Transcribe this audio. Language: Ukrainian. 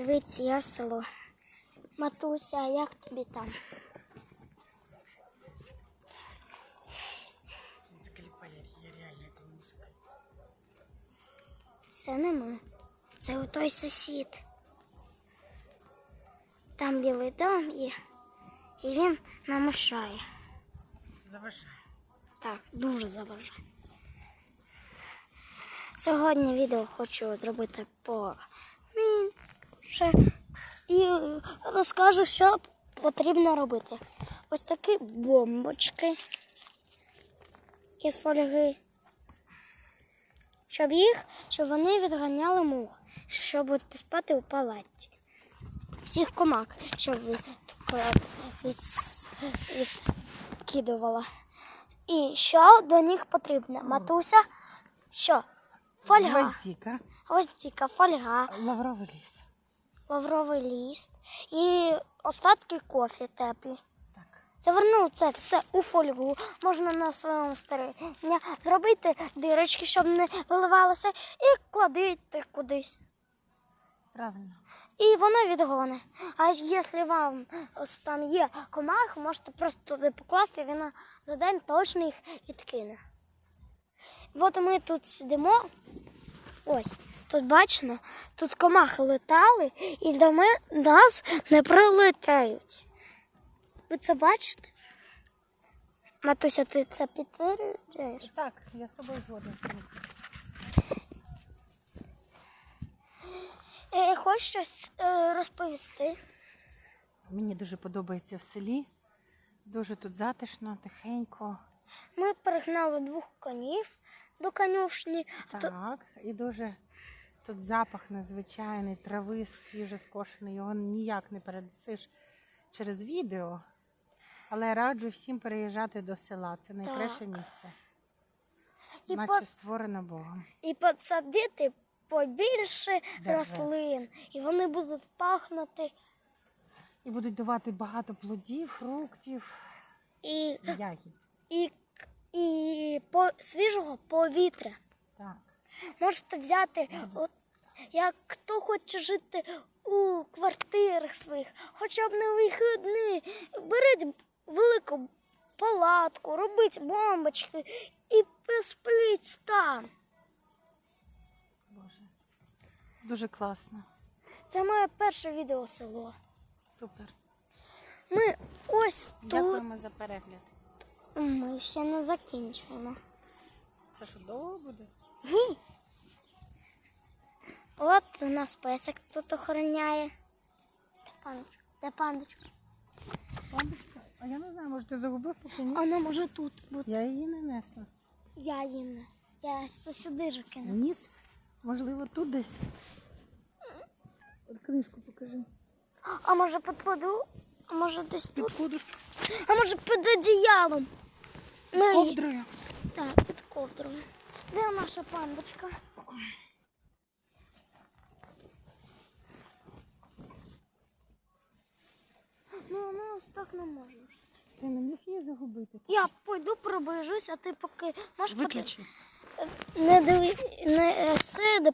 Дивіться, я в село. Матуся, а як тобі там? Це не ми. Це у той сусід. Там білий дом є, і він нам мешає. Заважаю. Так, дуже заважає. Сьогодні відео хочу зробити по менше і розкажу, що потрібно робити. Ось такі бомбочки із фольги. Щоб їх, щоб вони відганяли мух, щоб будете спати у палаті. Всіх комак, щоб відкидувала. І що до них потрібно? Матуся, що? Фольга. Ось тільки фольга, Лавровий ліс. Лавровий ліст і остатки кофі теплі. Завернув це все у фольгу. Можна на своєму старіння зробити дирочки, щоб не виливалося, і кладіть кудись. Правильно. І воно відгоне. А якщо вам ось там є комах, можете просто туди покласти, вона за день точно їх відкине. От ми тут сидимо. Ось, тут бачно, тут комахи летали і до ми, нас не прилетають. Ви це бачите? Матуся, ти це підтверджуєш? Так, я з тобою згоден. Е, Хочеш щось е, розповісти? Мені дуже подобається в селі. Дуже тут затишно, тихенько. Ми перегнали двох конів до конюшні. Так. І дуже тут запах надзвичайний, трави свіжоскошений. Його ніяк не передасиш через відео. Але раджу всім переїжджати до села. Це найкраще Так. місце. І, Наче пос- створено Богом. і посадити побільше Дерев. рослин, і вони будуть пахнути І будуть давати багато плодів, фруктів, і, ягід. і, і по, свіжого повітря. Так. Можете взяти, от, як хто хоче жити у квартирах своїх, хоча б на вихідні, беріть велику палатку, робіть бомбочки і поспліть там. Боже. Це дуже класно. Це моє перше відео село. Супер. Ми ось тут. Дякуємо за перегляд. Ми ще не закінчуємо. Це що довго буде? Ні. От у нас песик тут охороняє. Пандочка. Де пандочка? Бабушка, а я не знаю, може ти загубив поки ні? Вона може тут бути. Я її не несла. Я її не. Я сюди ж кину. Ніс? Можливо, тут десь. От книжку покажи. А може під поду? А може десь Під тут? подушку. А може під одіялом? Її- Ковдрою. Так, під ковдрою. Де наша пандочка? Так не можна. Ти не міг її загубити? Я пойду пробежусь, а ти поки можеш Виключи. Не диви, не е, сиди,